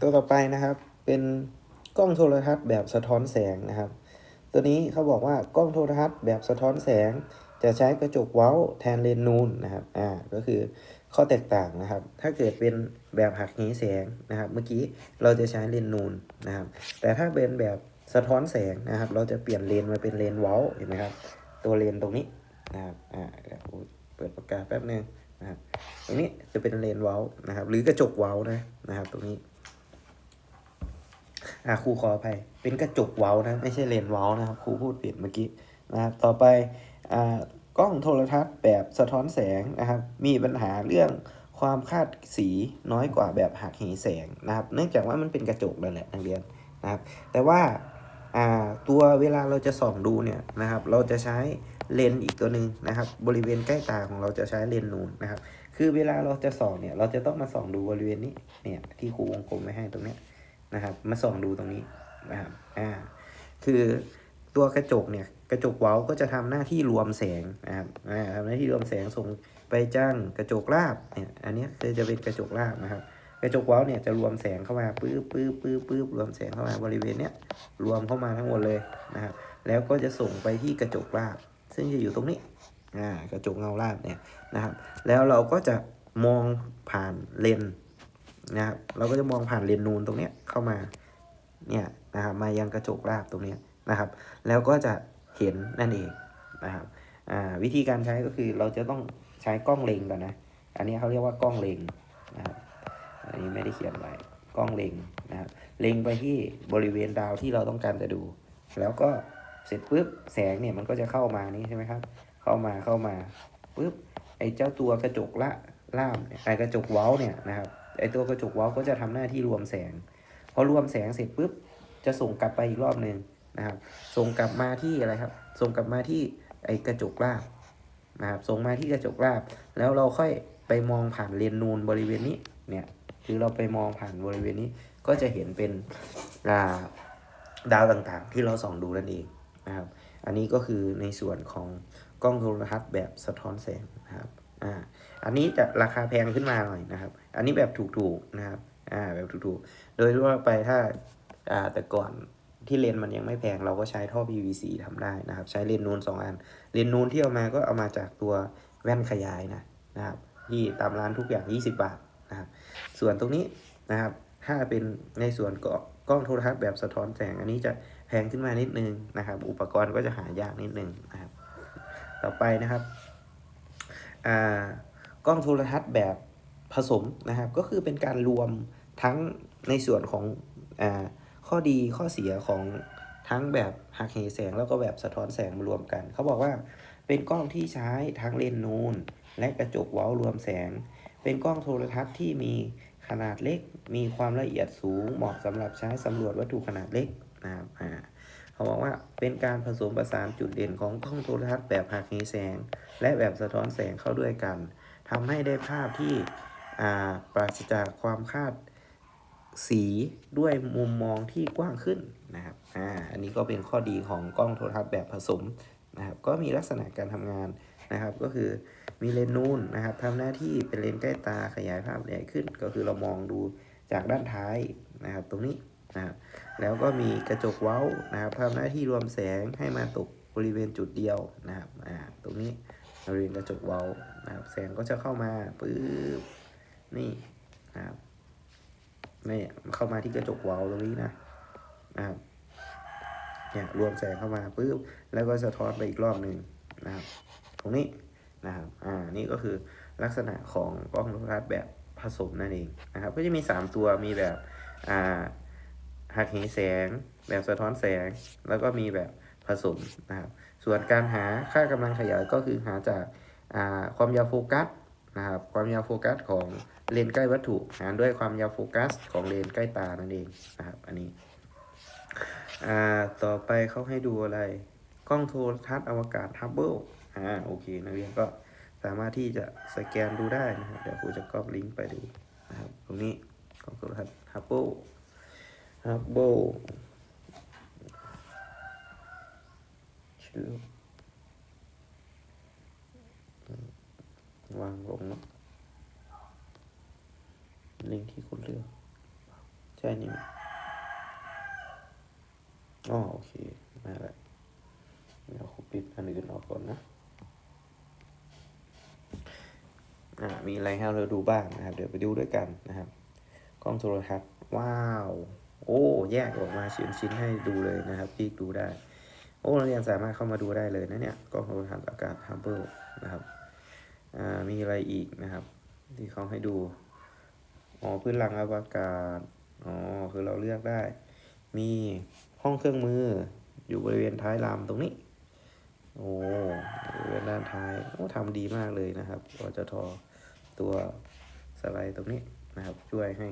ตัวต่อไปนะครับ เป็นกล้องโทรทัศน์แบบสะท้อนแสงนะครับ ตัวนี้เขาบอกว่ากล้องโทรทัศน์แบบสะท้อนแสง จะใช้กระจกเว้าแทนเลนนูนนะครับอ่าก็คือข้อแตกต่างนะครับ ถ้าเกิดเป็นแบบหักเหแสงนะครับ เมื่อกี้เราจะใช้เลนนูนนะครับ แต่ถ้าเป็นแบบสะท้อนแสงนะครับ เราจะเปลี่ยนเลนมาเป็นเลนเว้าเห็นไหมครับ ตัวเลนตรงนี้นะครับอ่าเปิดปากกาแป๊บนึงนะครับตรงนี้จะเป็นเลนเว้านะครับ หรือกระจกเว้านะนะครับ ตรงนี้ อ่าครูขออภัย เป็นกระจกเว้านะ ไม่ใช่เลนส์เว้านะครับครูพูดผิดเมื่อกี้นะครับ ต่อไปอ่ากล้องโทรทัศน์แบบสะท้อนแสงนะครับ มีปัญหาเรื่องความคาดสีน้อยกว่าแบบหักเหแสงนะครับ เนื่องจากว่ามันเป็นกระจกนั่นแหละนักเรียนนะครับ แต่ว่าอ่าตัวเวลาเราจะส่องดูเนี่ยนะครับ เราจะใช้เลนส์อีกตัวหนึ่งนะครับ บริเวณใกล้ตาของเราจะใช้เลนส์นูนนะครับ คือเวลาเราจะส่องเนี่ย เราจะต้องมาส่องดูบริเวณนี้เนี่ยที่ครูวงกลมไว้ให้ตรงเนี้ย นะครับ มาส่องดูตรงนี้นะครับอ่าคือตัวกระจกเนี่ยกระจกเว้าก็จะทำหน้าที่รวมแสงนะครับอ่าทำหน้าที่รวมแสงส่งไปจ้างกระจกราบเนี่ยอันนี้คือจะเป็นกระจกราบนะครับ กระจกเว้าเนี่ยจะรวมแสงเข้ามาปื๊บปื๊บปื๊บปื๊บรวมแสงเข้ามาบริเวณเนี้ยรวมเข้ามาทั้งหมดเลยนะครับ แล้วก็จะส่งไปที่กระจกราบ ซึ่งจะอยู่ตรงนี้อ่ากระจกเงาราบเนี่ยนะครับ แล้วเราก็จะมองผ่านเลน นะครับเราก็จะมองผ่านเลนนูนตรงเนี้ยเข้ามาเนี่ยนะครับมายังกระจกราบตรงเนี้ยนะครับ แล้วก็จะเห็นนั่นเองนะครับอ่าวิธีการใช้ก็คือเราจะต้องใช้กล้องเล็งก่อนนะ อันนี้เขาเรียกว่ากล้องเล็งนะครับอันนี้ไม่ได้เขียนไว้กล้องเล็งนะครับเล็งไปที่บริเวณดาวที่เราต้องการจะดู แล้วก็เสร็จปุ๊บแสงเนี่ยมันก็จะเข้ามานี่ใช่ไหมครับ เข้ามาเข้ามาปุ๊บไอ้เจ้าตัวกระจกละล่ามไอ้กระจกเว้าเนี่ยนะครับ ไอตัวกระจกเว้าก็จะทำหน้าที่รวมแสง พอรวมแสงเสร็จปุ๊บจะส่งกลับไปอีกรอบหนึ่งนะครับ ส่งกลับมาที่อะไรครับ ส่งกลับมาที่ไอกระจกราบนะครับ ส่งมาที่กระจกราบ แล้วเราค่อยไปมองผ่านเลนนูนบริเวณนี้เนี่ยคือเราไปมองผ่านบริเวณนี้ก็จะเห็นเป็นาดาวต่างๆ ที่เราส่องดูนั่นเองนะครับ อันนี้ก็คือในส่วนของกล้องโทรทัศน์แบบสะท้อนแสงนะครับ อ่าอันนี้จะราคาแพงขึ้นมาหน่อยนะครับ อันนี้แบบถูกๆนะครับอ่าแบบถูกๆ โดยทั่วไปถ้าอ่าแต่ก่อนที่เลนมันยังไม่แพงเราก็ใช้ท่อ PVC ทำได้นะครับ ใช้เลนนูนสองอัน เลนนูนที่เอามาก็เอามาจากตัวแว่นขยายนะนะครับที่ตามร้านทุกอย่าง 20 บาทนะครับส่วนตรงนี้นะครับถ้าเป็นในส่วนก็กล้องโทรทัศน์แบบสะท้อนแสงอันนี้จะแพงขึ้นมานิดนึงนะครับ อุปกรณ์ก็จะหายากนิดนึงนะครับ ต่อไปนะครับ กล้องโทรทัศน์แบบผสมนะครับ ก็คือเป็นการรวมทั้งในส่วนของอข้อดีข้อเสียของทั้งแบบหักเหแสงแล้วก็แบบสะท้อนแสงมารวมกัน เขาบอกว่าเป็นกล้องที่ใช้ทั้งเลนส์นูน และกระจกเว้ารวมแสง เป็นกล้องโทรทัศน์ที่มีขนาดเล็ก มีความละเอียดสูงเหมาะสำหรับใช้สำรวจวัตถุขนาดเล็กนะครับ เขาบอกว่าเป็นการผสมผสานจุดเด่นของกล้องโทรทัศน์แบบหักเหแสง และแบบสะท้อนแสงเข้าด้วยกันทำให้ได้ภาพที่ปราศจากความคาดสีด้วยมุมมองที่กว้างขึ้นนะครับอ่าอันนี้ก็เป็นข้อดีของกล้องโทรทัศน์แบบผสมนะครับก็มีลักษณะการทำงานนะครับ ก็คือมีเลนส์นูนนะครับทำหน้าที่เป็นเลนส์ใกล้ตาขยายภาพใหญ่ขึ้น ก็คือเรามองดูจากด้านท้ายนะครับ ตรงนี้ นะครับแล้วก็มีกระจกเว้านะครับทำหน้าที่รวมแสงให้มาตกบริเวณจุดเดียวนะครับอ่าตรงนี้บริเวณกระจกเว้านะครับแสงก็จะเข้ามาปื๊บนี่นะครับนี่เข้ามาที่กระจกเว้าตรงนี้นะนะครับเนี่ยรวมแสงเข้ามาปื๊บแล้วก็สะท้อนไปอีกรอบหนึ่งนะครับ ตรงนี้นะครับอ่านี่ก็คือลักษณะของกล้องโทรทัศน์แบบผสมนั่นเองนะครับ ก็จะมี 3 ตัวมีแบบอ่า หักเหแสง แบบสะท้อนแสง แล้วก็มีแบบผสมนะครับ ส่วนการหาค่ากำลังขยายก็คือหาจากาความยาวโฟกัสนะครับ ความยาวโฟกัสของเลนส์ใกล้วัตถุหารด้วยความยาวโฟกัสของเลนส์ใกล้ตานั่นเองนะครับอันนี้ต่อไปเขาให้ดูอะไร กล้องโทรทัศน์อวกาศฮับเบิลอ่าโอเคนักเรียนก็สามารถที่จะสแกนดูได้นะครับเดี๋ยวครูจะก๊อปลิงก์ไปดูนะครับตรงนี้กล้องโทรทัศน์ฮับเบิล ฮับเบิลชื่อวางลงเนาะลิงที่คุณเลือก ใช่นี่ไหมอ๋อโอเค มาแล้วเดี๋ยวครูปิดอันอื่นออกก่อนนะอ่ามีอะไรให้เราดูบ้างนะครับ เดี๋ยวไปดูด้วยกันนะครับ กล้องโทรทัศน์ว้าว โอ้แยกออกมาชิ้นชิ้นให้ดูเลยนะครับคลิกดูได้ โอ้นักเรียนสามารถเข้ามาดูได้เลยนะเนี่ยกล้องโทรทัศน์อากาศฮับเบิลนะครับมีอะไรอีกนะครับ ที่เขาให้ดูอ๋อพื้นหลังอวกาศอ๋อคือเราเลือกได้ มีห้องเครื่องมืออยู่บริเวณท้ายลำตรงนี้ โอ้บริเวณด้านท้ายโอ้ทำดีมากเลยนะครับอจทตัวสไลด์ตรงนี้นะครับ ช่วยให้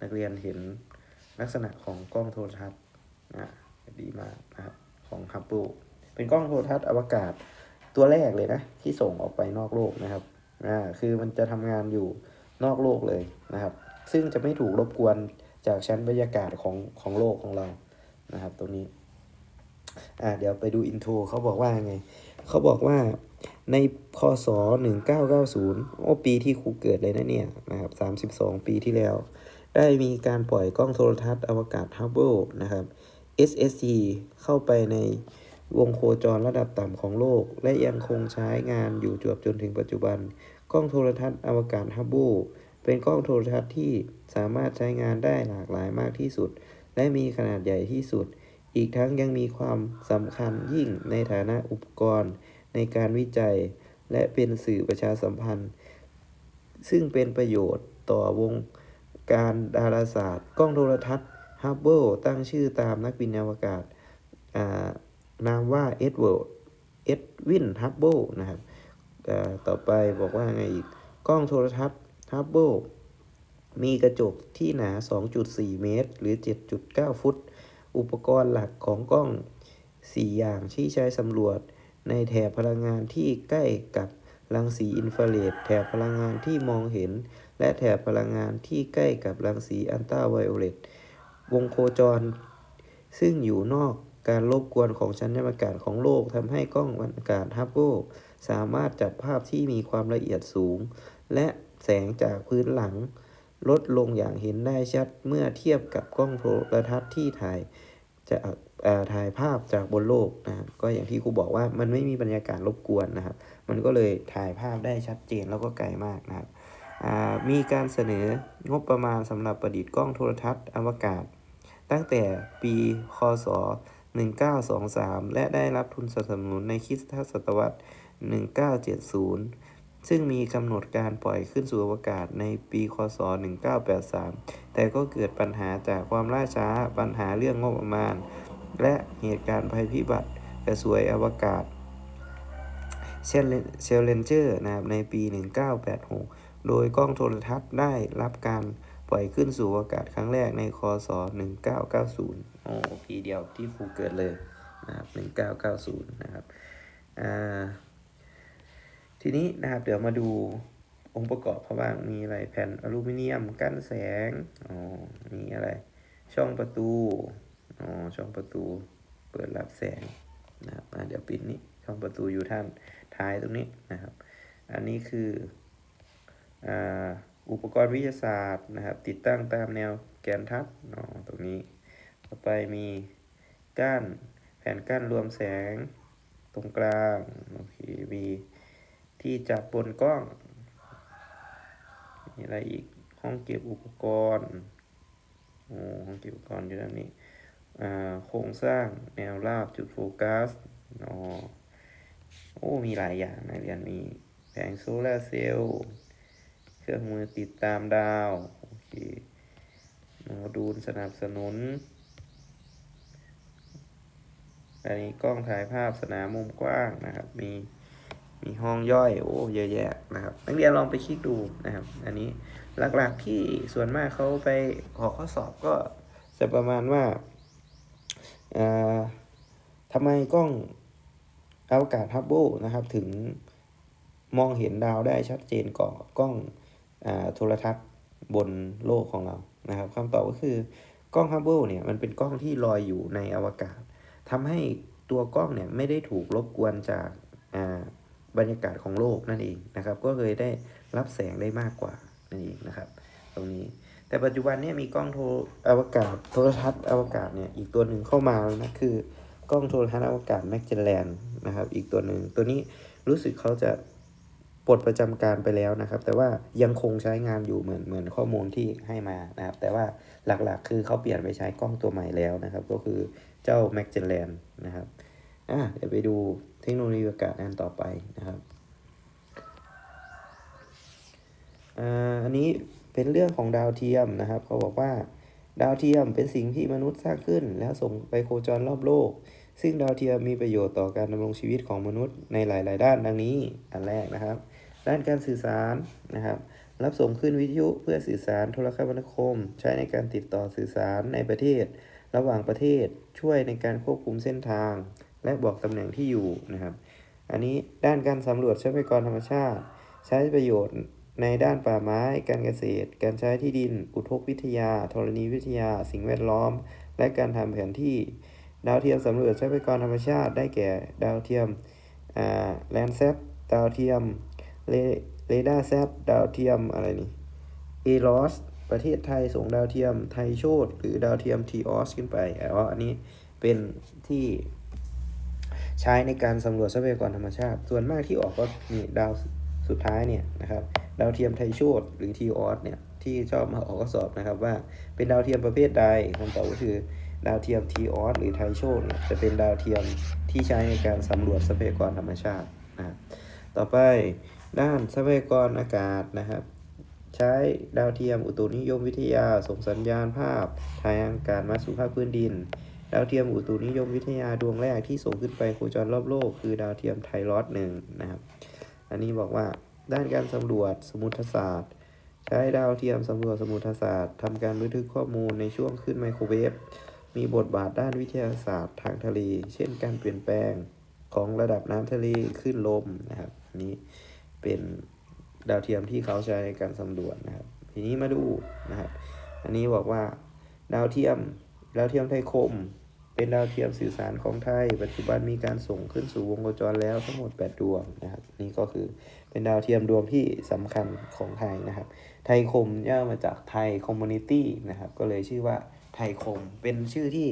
นักเรียนเห็น ลักษณะของกล้องโทรทัศน์นะดีมากนะครับของฮับเบิลเป็นกล้องโทรทัศน์อวกาศตัวแรกเลยนะ ที่ส่งออกไปนอกโลกนะครับอ่าคือมันจะทำงานอยู่นอกโลกเลยนะครับ ซึ่งจะไม่ถูกรบกวนจากชั้นบรรยากาศของของโลกของเรานะครับ ตรงนี้อ่าเดี๋ยวไปดูอินโทรเขาบอกว่าไงเขาบอกว่าในคศ1990 โอ้ปีที่ครูเกิดเลยนะเนี่ยนะครับ32 ปีที่แล้ว ได้มีการปล่อยกล้องโทรทัศน์อวกาศฮับเบิลนะครับ SSC เข้าไปในวงโคจรระดับต่ำของโลก และยังคงใช้งานอยู่จวบจนถึงปัจจุบัน กล้องโทรทัศน์อวกาศฮับเบิลเป็นกล้องโทรทัศน์ที่สามารถใช้งานได้หลากหลายมากที่สุด และมีขนาดใหญ่ที่สุด อีกทั้งยังมีความสำคัญยิ่งในฐานะอุปกรณ์ในการวิจัย และเป็นสื่อประชาสัมพันธ์ ซึ่งเป็นประโยชน์ต่อวง การดาราศาสตร์ กล้องโทรทัศน์ฮับเบิลตั้งชื่อตามนักบินอวกาศนามว่าเอ็ดเวิร์ดเอ็ดวินฮับเบิลนะครับต่อไปบอกว่าไงอีก กล้องโทรทัศน์ฮับเบิลมีกระจกที่หนา 2.4 เมตร หรือ 7.9 ฟุต อุปกรณ์หลักของกล้อง 4 อย่างที่ใช้สำรวจในแถบพลังงานที่ใกล้กับ รังสีอินฟราเรดแถบพลังงานที่มองเห็น และแถบพลังงานที่ใกล้กับรังสีอัลตราไวโอเลตวงโคจร ซึ่งอยู่นอกการรบกวนของชั้นบรรยากาศของโลกทำให้กล้องบรรยากาศฮับเบิลสามารถจับภาพที่มีความละเอียดสูง และแสงจากพื้นหลัง ลดลงอย่างเห็นได้ชัดเมื่อเทียบกับกล้องโทรทัศน์ที่ถ่ายจะถ่ายภาพจากบนโลกนะครับก็อย่างที่ครูบอกว่ามันไม่มีบรรยากาศรบกวนนะครับ มันก็เลยถ่ายภาพได้ชัดเจนแล้วก็ไกลมากนะครับอ่ามีการเสนองบประมาณสำหรับประดิษฐ์กล้องโทรทัศน์อวกาศ ตั้งแต่ปีคศ 1923 และได้รับทุนสนับสนุนในคริสตศตวรรษ 1970 ซึ่งมีกำหนดการปล่อยขึ้นสู่อวกาศในปีคศ 1983 แต่ก็เกิดปัญหาจากความล่าช้าปัญหาเรื่องงบประมาณ และเหตุการณ์ภัยพิบัติกระสวยอวกาศ เชลเลนเจอร์นะครับในปี 1986 โดยกล้องโทรทัศน์ได้รับการปล่อยขึ้นสู่อวกาศครั้งแรกในคศ1990โอ้ปีเดียวที่ครูเกิดเลยนะครับ1990นะครับอ่าทีนี้นะครับเดี๋ยวมาดูองค์ประกอบเขาบ้างมีอะไรแผ่นอลูมิเนียมกั้นแสงอ๋อมีอะไร ช่องประตูอ๋อช่องประตู เปิดรับแสงนะครับเดี๋ยวปิดนี้ช่องประตูอยู่ท่าน ท้ายตรงนี้นะครับ อันนี้คืออุปกรณ์วิทยาศาสตร์นะครับ ติดตั้งตามแนวแกนทับอ๋อตรงนี้ ต่อไปมีก้านแผ่นกั้นรวมแสงตรงกลางโอเคมีที่จับบนกล้อง มีอะไรอีกห้องเก็บอุปกรณ์โอ้ห้องเก็บอุปกรณ์อยู่ด้านนี้อ่าโครงสร้างแนวราบจุดโฟกัสอ๋อ โอ้ มีหลายอย่างนะเรียนมีแผงโซลาร์เซลล์เครื่องมือติดตามดาว โอเคโมดูลสนับสนุน อันนี้กล้องถ่ายภาพสนามมุมกว้างนะครับ มีมีห้องย่อย โอ้ เยอะแยะนะครับ นักเรียนลองไปคลิกดูนะครับ อันนี้หลักๆที่ส่วนมากเขาไปขอข้อสอบก็จะประมาณว่าอ่าทำไมกล้อง อวกาศฮับเบิลนะครับ ถึงมองเห็นดาวได้ชัดเจนกว่ากล้องอ่าโทรทัศน์บนโลกของเรานะครับคำตอบก็คือกล้องฮับเบิลเนี่ยมันเป็นกล้องที่ลอยอยู่ในอวกาศทำให้ตัวกล้องเนี่ยไม่ได้ถูกรบกวนจากอ่าบรรยากาศของโลกนั่นเองนะครับ ก็เลยได้รับแสงได้มากกว่านั่นเองนะครับ ตรงนี้แต่ปัจจุบันเนี่ยมีกล้องโทรอวกาศโทรทัศน์อวกาศเนี่ยอีกตัวหนึ่งเข้ามาแล้วนะคือ กล้องโทรทัศน์อวกาศแมกเจลแลนนะครับ อีกตัวหนึ่งตัวนี้รู้สึกเขาจะปลดประจำการไปแล้วนะครับ แต่ว่ายังคงใช้งานอยู่เหมือนเหมือนข้อมูลที่ให้มานะครับ แต่ว่าหลักๆ คือเขาเปลี่ยนไปใช้กล้องตัวใหม่แล้วนะครับ ก็คือเจ้าแมกเจลแลนนะครับอะเดี๋ยวไปดูเทคโนโลยีอวกาศอันต่อไปนะครับอ่าอันนี้เป็นเรื่องของดาวเทียมนะครับเขาบอกว่าดาวเทียมเป็นสิ่งที่มนุษย์สร้างขึ้น แล้วส่งไปโคจรรอบโลก ซึ่งดาวเทียมมีประโยชน์ต่อการดำรงชีวิตของมนุษย์ในหลาย ๆ ด้านดังนี้ อันแรกนะครับ ด้านการสื่อสารนะครับ รับส่งขึ้นวิทยุเพื่อสื่อสารโทรคมนาคม ใช้ในการติดต่อสื่อสารในประเทศ ระหว่างประเทศ ช่วยในการควบคุมเส้นทาง และบอกตำแหน่งที่อยู่นะครับ อันนี้ด้านการสำรวจทรัพยากรธรรมชาติ ใช้ประโยชน์ในด้านป่าไม้ การเกษตร การใช้ที่ดิน อุทกวิทยา ธรณีวิทยา สิ่งแวดล้อม และการทำแผนที่ ดาวเทียมสำรวจทรัพยากรธรรมชาติได้แก่ ดาวเทียมแลนแซดดาวเทียมเรดาร์แซดดาวเทียมอะไรนี่เอลอสประเทศไทยส่งดาวเทียมไทยโชดหรือดาวเทียมทีออสขึ้นไปอ๋ออันนี้เป็นที่ใช้ในการสำรวจทรัพยากรธรรมชาติ ส่วนมากที่ออกก็มีดาวสุดท้ายเนี่ยนะครับดาวเทียมไทยโชดหรือทีออสเนี่ยที่ชอบมาออกข้อสอบนะครับว่าเป็นดาวเทียมประเภทใดคำตอบก็คือ ดาวเทียมทีออสหรือไทโชเนี่ยจะเป็นดาวเทียมที่ใช้ในการสำรวจทรัพยากรธรรมชาตินะครับต่อไปด้านทรัพยากรอากาศนะครับ ใช้ดาวเทียมอุตุนิยมวิทยา ส่งสัญญาณภาพทางอากาศมาสู่ภาคพื้นดิน ดาวเทียมอุตุนิยมวิทยาดวงแรกที่ส่งขึ้นไปโคจรรอบโลก คือดาวเทียมไทรอสหนึ่งนะครับ อันนี้บอกว่าด้านการสำรวจสมุทรศาสตร์ ใช้ดาวเทียมสำรวจสมุทรศาสตร์ทำการบันทึกข้อมูลในช่วงขึ้นไมโครเวฟ มีบทบาทด้านวิทยาศาสตร์ทางทะเล เช่นการเปลี่ยนแปลงของระดับน้ำทะเลขึ้นลมนะครับอันนี้เป็นดาวเทียมที่เขาใช้ในการสำรวจนะครับ ทีนี้มาดูนะครับ อันนี้บอกว่าดาวเทียมดาวเทียมไทยคม เป็นดาวเทียมสื่อสารของไทย ปัจจุบันมีการส่งขึ้นสู่วงโคจรแล้วทั้งหมด 8 ดวงนะครับ นี่ก็คือเป็นดาวเทียมดวงที่สำคัญของไทยนะครับ ไทยคมย่อมาจากไทยคอมมูนิตี้นะครับ ก็เลยชื่อว่า ไทยคม เป็นชื่อที่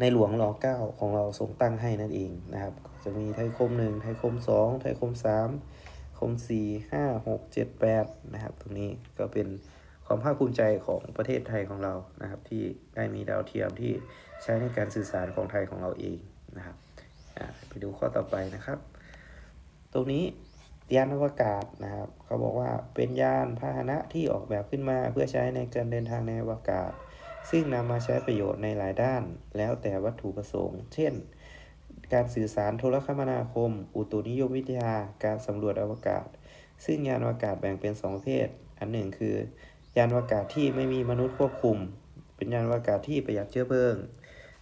ในหลวงรอเก้าของเราทรงตั้งให้นั่นเองนะครับ จะมีไทยคมหนึ่งไทยคมสองไทยคมสามคมสี่ห้าหกเจ็ดแปดนะครับ ตรงนี้ก็เป็นความภาคภูมิใจของประเทศไทยของเรานะครับ ที่ได้มีดาวเทียมที่ใช้ในการสื่อสารของไทยของเราเองนะครับไปดูข้อต่อไปนะครับ ตรงนี้ ยานอวกาศนะครับ เขาบอกว่าเป็นยานพาหนะที่ออกแบบขึ้นมาเพื่อใช้ในการเดินทางในอวกาศ ซึ่งนำมาใช้ประโยชน์ในหลายด้าน แล้วแต่วัตถุประสงค์ เช่น การสื่อสารโทรคมนาคม อุตุนิยมวิทยา การสำรวจอวกาศ ซึ่งยานอวกาศแบ่งเป็น 2 ประเภท อันหนึ่งคือ ยานอวกาศที่ไม่มีมนุษย์ควบคุม เป็นยานอวกาศที่ประหยัดเชื้อเพลิง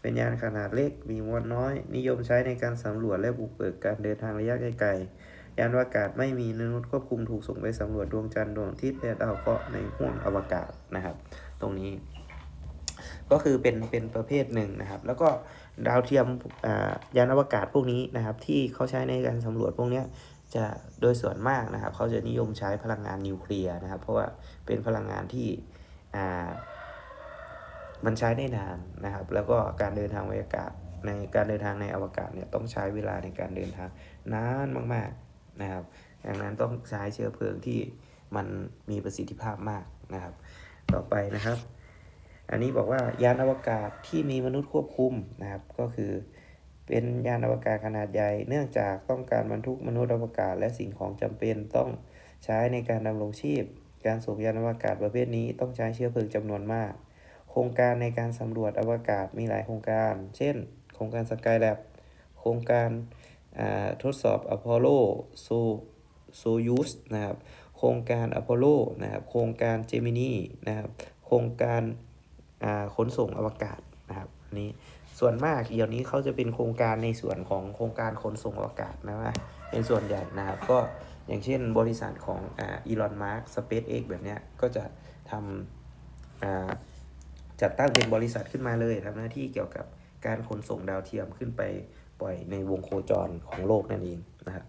เป็นยานขนาดเล็ก มีมวลน้อย นิยมใช้ในการสำรวจและบุกเบิกการเดินทางระยะไกลๆ ยานอวกาศไม่มีมนุษย์ควบคุมถูกส่งไปสำรวจดวงจันทร์ดวงอาทิตย์และดาวเคราะห์ในห้วงอวกาศนะครับ ตรงนี้ ก็คือเป็นเป็นประเภทหนึ่งนะครับ แล้วก็ดาวเทียมอ่ายานอวกาศพวกนี้นะครับ ที่เขาใช้ในการสำรวจพวกนี้จะโดยส่วนมากนะครับ เขาจะนิยมใช้พลังงานนิวเคลียร์นะครับ เพราะว่าเป็นพลังงานที่อ่ามันใช้ได้นานนะครับ แล้วก็การเดินทางอวกาศในการเดินทางในอวกาศเนี่ยต้องใช้เวลาในการเดินทางนานมาก นะครับดังนั้นต้องใช้เชื้อเพลิงที่มันมีประสิทธิภาพมากนะครับ ต่อไปนะครับ อันนี้บอกว่ายานอวกาศที่มีมนุษย์ควบคุมนะครับ ก็คือ เป็นยานอวกาศขนาดใหญ่ เนื่องจากต้องการบรรทุกมนุษย์อวกาศและสิ่งของจำเป็นต้องใช้ในการดำรงชีพ การส่งยานอวกาศประเภทนี้ต้องใช้เชื้อเพลิงจำนวนมาก โครงการในการสำรวจอวกาศมีหลายโครงการ เช่น โครงการสกายแลบโครงการ ทดสอบอพอลโลโซโซยูสนะครับโครงการอพอลโลนะครับโครงการเจมินีนะครับโครงการขนส่งอวกาศนะครับนี้ส่วนมากเดี๋ยวนี้เขาจะเป็นโครงการในส่วนของโครงการขนส่งอวกาศนะว่าเป็นส่วนใหญ่นะครับก็อย่างเช่นบริษัทของอีลอนมาร์กสเปซเอ็กแบบเนี้ยก็จะทำจัดตั้งเป็นบริษัทขึ้นมาเลยทำหน้าที่เกี่ยวกับการขนส่งดาวเทียมขึ้นไป ปล่อยในวงโคจรของโลกนั่นเองนะครับ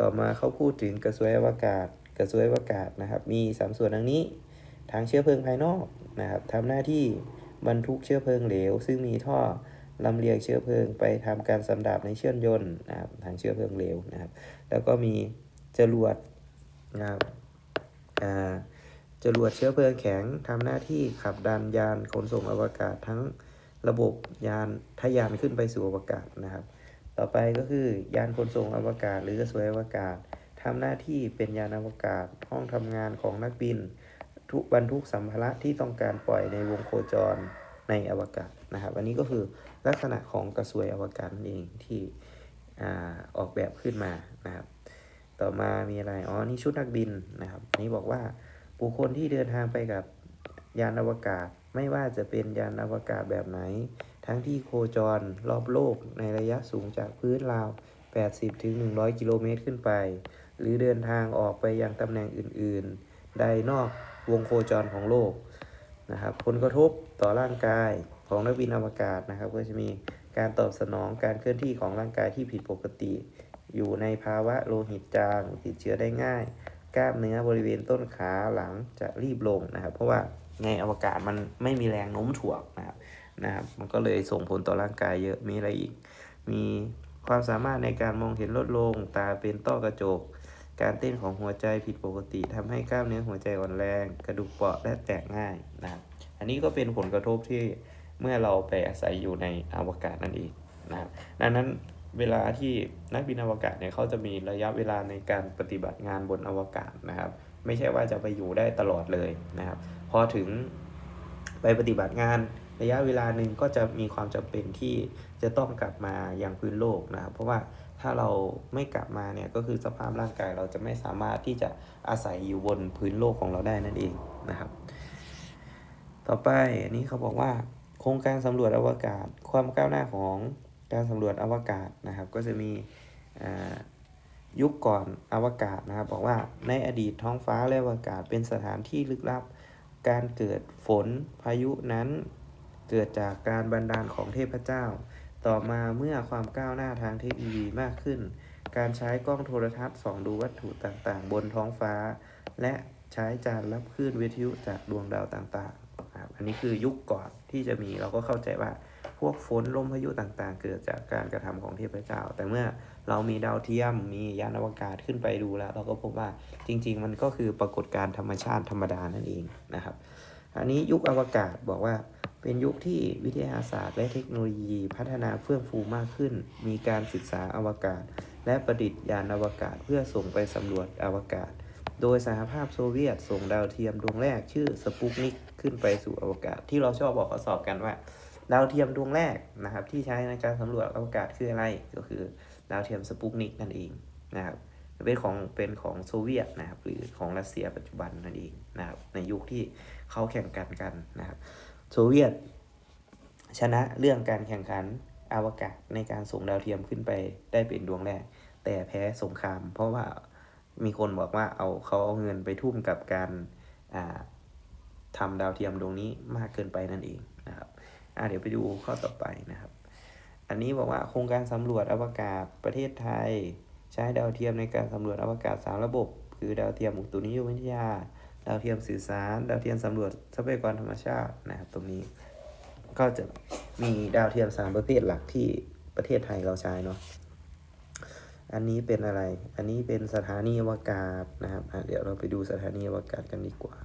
ต่อมาเขาพูดถึงกระสวยอวกาศ กระสวยอวกาศนะครับ มีสามส่วนดังนี้ ทางเชื้อเพลิงภายนอกนะครับทำหน้าที่บรรทุกเชื้อเพลิงเหลว ซึ่งมีท่อลำเลียงเชื้อเพลิงไปทำการสำดาบในเชื่อนยนต์นะครับทางเชื้อเพลิงเหลวนะครับ แล้วก็มีจรวดนะครับจรวดเชื้อเพลิงแข็งทำหน้าที่ขับดันยานขนส่งอวกาศทั้ง ระบบยานทะยานขึ้นไปสู่อวกาศนะครับ ต่อไปก็คือยานขนส่งอวกาศ หรือกระสวยอวกาศทำหน้าที่เป็นยานอวกาศ ห้องทำงานของนักบินทุกบรรทุกสัมภาระที่ต้องการปล่อยในวงโคจรในอวกาศนะครับ อันนี้ก็คือลักษณะของกระสวยอวกาศนั่นเองที่อออกแบบขึ้นมานะครับ ต่อมามีอะไร อ๋อ นี่ชุดนักบินนะครับ นี่บอกว่าบุคคลที่เดินทางไปกับยานอวกาศ ไม่ว่าจะเป็นยานอวกาศแบบไหน ทั้งที่โคจรรอบโลกในระยะสูงจากพื้นราว 80ถึง100 กิโลเมตรขึ้นไป หรือเดินทางออกไปยังตำแหน่งอื่น ๆ ใดนอกวงโคจรของโลกนะครับผลกระทบต่อร่างกายของนักบินอวกาศนะครับ ก็จะมีการตอบสนองการเคลื่อนที่ของร่างกายที่ผิดปกติ อยู่ในภาวะโลหิตจางติดเชื้อได้ง่าย กล้ามเนื้อบริเวณต้นขาหลังจะรีบลงนะครับ เพราะว่า ในอวกาศมันไม่มีแรงโน้มถ่วงนะครับนะครับมันก็เลยส่งผลต่อร่างกายเยอะมีอะไรอีก มีความสามารถในการมองเห็นลดลง ตาเป็นต้อกระจก การเต้นของหัวใจผิดปกติทำให้กล้ามเนื้อหัวใจอ่อนแรง กระดูกเปราะและแตกง่ายนะครับอันนี้ก็เป็นผลกระทบที่เมื่อเราไปอาศัยอยู่ในอวกาศนั่นเองนะครับดังนั้นเวลาที่นักบินอวกาศเนี่ยเขาจะมีระยะเวลาในการปฏิบัติงานบนอวกาศนะครับ ไม่ใช่ว่าจะไปอยู่ได้ตลอดเลยนะครับ อถึงไปปฏิบัติงานระยะเวลาหนึ่งก็จะมีความจำเป็นที่จะต้องกลับมาอยังพื้นโลกนะครับ เพราะว่าถ้าเราไม่กลับมาเนี่ยก็คือสภาพร่างกายเราจะไม่สามารถที่จะอาศัยอยู่บนพื้นโลกของเราได้นั่นเองนะครับ ต่อไปอันนี้เขาบอกว่า โครงการสำรวจอวกาศ ความก้าวหน้าของการสำรวจอวกาศนะครับ ก็จะมียุคก่อนอวกาศนะครับ บอกว่าในอดีตท้องฟ้าและอวกาศเป็นสถานที่ลึกลับ การเกิดฝนพายุนั้น เกิดจากการบันดาลของเทพเจ้า ต่อมาเมื่อความก้าวหน้าทางเทคโนโลยีมากขึ้น การใช้กล้องโทรทัศน์ส่องดูวัตถุต่างๆ บนท้องฟ้า และใช้จานรับคลื่นวิทยุจากดวงดาวต่างๆครับอันนี้คือยุคก่อนที่จะมีเราก็เข้าใจว่าพวกฝนลมพายุต่างๆ เกิดจากการกระทำของเทพเจ้า แต่เมื่อ เรามีดาวเทียมมียานอวกาศขึ้นไปดูแล้ว เราก็พบว่าจริง ๆ มันก็คือปรากฏการณ์ธรรมชาติธรรมดานั่นเองนะครับ อันนี้ยุคอวกาศบอกว่าเป็นยุคที่วิทยาศาสตร์และเทคโนโลยีพัฒนาเฟื่องฟูมากขึ้น มีการศึกษาอวกาศ และประดิษฐ์ยานอวกาศเพื่อส่งไปสำรวจอวกาศ โดยสหภาพโซเวียตส่งดาวเทียมดวงแรกชื่อสปุกนิกขึ้นไปสู่อวกาศ ที่เราชอบบอกข้อสอบกันว่า ดาวเทียมดวงแรกนะครับที่ใช้ในการสำรวจอวกาศคืออะไรก็คือ ดาวเทียมสปุกนิกนั่นเองนะครับเป็นของเป็นของโซเวียตนะครับหรือของรัสเซียปัจจุบันนั่นเองนะครับในยุคที่เขาแข่งกันกันนะครับโซเวียตชนะเรื่องการแข่งขันอวกาศในการส่งดาวเทียมขึ้นไปได้เป็นดวงแรก แต่แพ้สงคราม เพราะว่ามีคนบอกว่าเอาเขาเอาเงินไปทุ่มกับการาทำดาวเทียมดวงนี้มากเกินไปนั่นเองนะครับเดี๋ยวไปดูข้อต่อไปนะครับ อันนี้บอกว่าโครงการสำรวจอวกาศประเทศไทย ใช้ดาวเทียมในการสำรวจอวกาศสามระบบ คือดาวเทียมอุตุนิยมวิทยา ดาวเทียมสื่อสาร ดาวเทียมสำรวจทรัพยากรธรรมชาตินะครับตรงนี้ ก็จะมีดาวเทียมสามประเภทหลักที่ประเทศไทยเราใช้เนาะอันนี้เป็นอะไร อันนี้เป็นสถานีอวกาศนะครับ เดี๋ยวเราไปดูสถานีอวกาศกันดีกว่า